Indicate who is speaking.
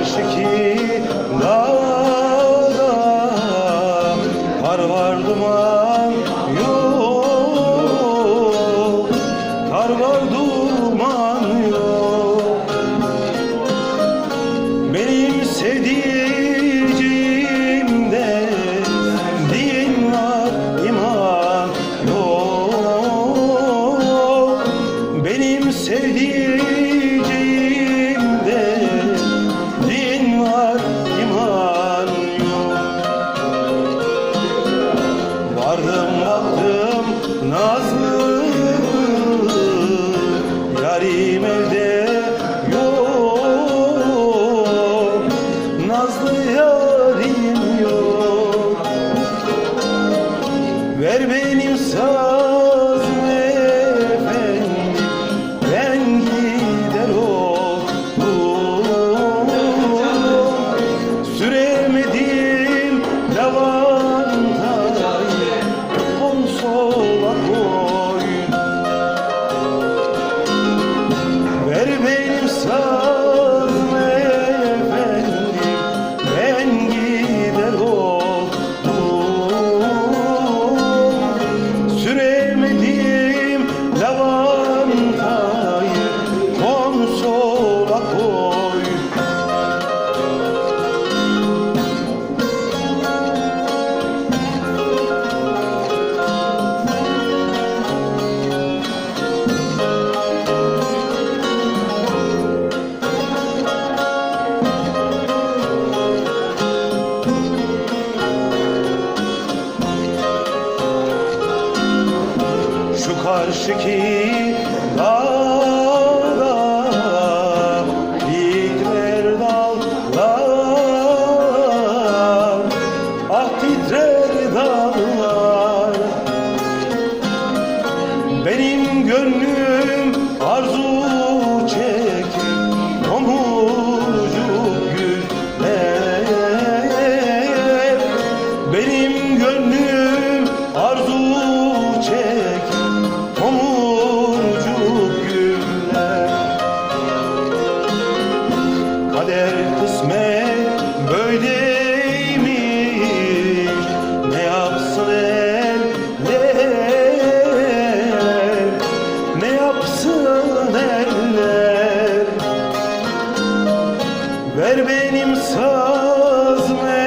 Speaker 1: karşıki dağda Kar var duman yok. Kar var duman Yarim elde karşıki dağda Titrer dağlar Ah titrer Benim gönlüm arzu benim sazım.